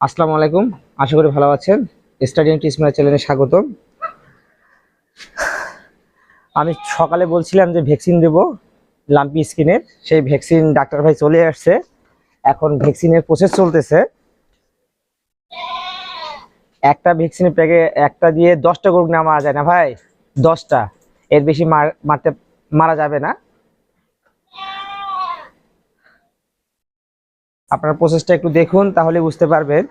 আসসালামু আলাইকুম। আশা করি ভালো আছেন। স্টাডিয়াম টিসমার চ্যানেলে স্বাগতম। আমি সকালে বলছিলাম যে ভ্যাকসিন দেব, লাম্পি স্কিনের। সেই ভ্যাকসিন ডাক্তার ভাই চলে আসছে। এখন ভ্যাকসিনের প্রসেস চলতেছে। একটা ভ্যাকসিনের প্যাকে একটা দিয়ে দশটা গরু না মারা যায় না ভাই? দশটা। এর বেশি মার- মারতে মারা যাবে না। আপনার প্রসেসটা একটু দেখুন তাহলে বুঝতে পারবেন।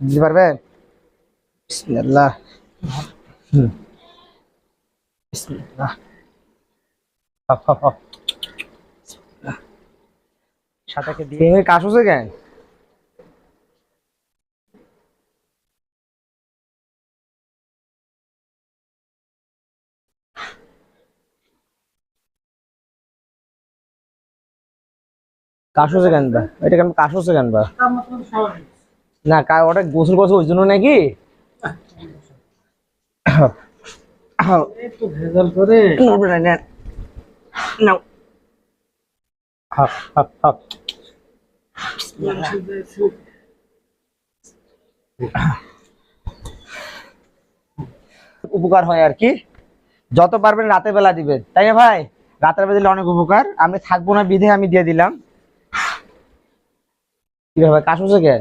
দিতে পারবেন বিসমিল্লাহ হুম। বিসমিল্লাহ হপ, হপ, হপ। বিসমিল্লাহ। দিয়ে কাশ হচ্ছে কেন কাশ বা এটা কেন কাশ কেন বা না কা ওটা গোসল করছে ওই জন্য নাকি। উপকার হয় আর কি। যত পারবেন রাতের বেলা দিবেন। তাই না ভাই? রাতের বেলা দিলে অনেক উপকার। আমি থাকব না বিধে আমি দিয়ে দিলাম। কি ভাবে কাশ হচ্ছে কেন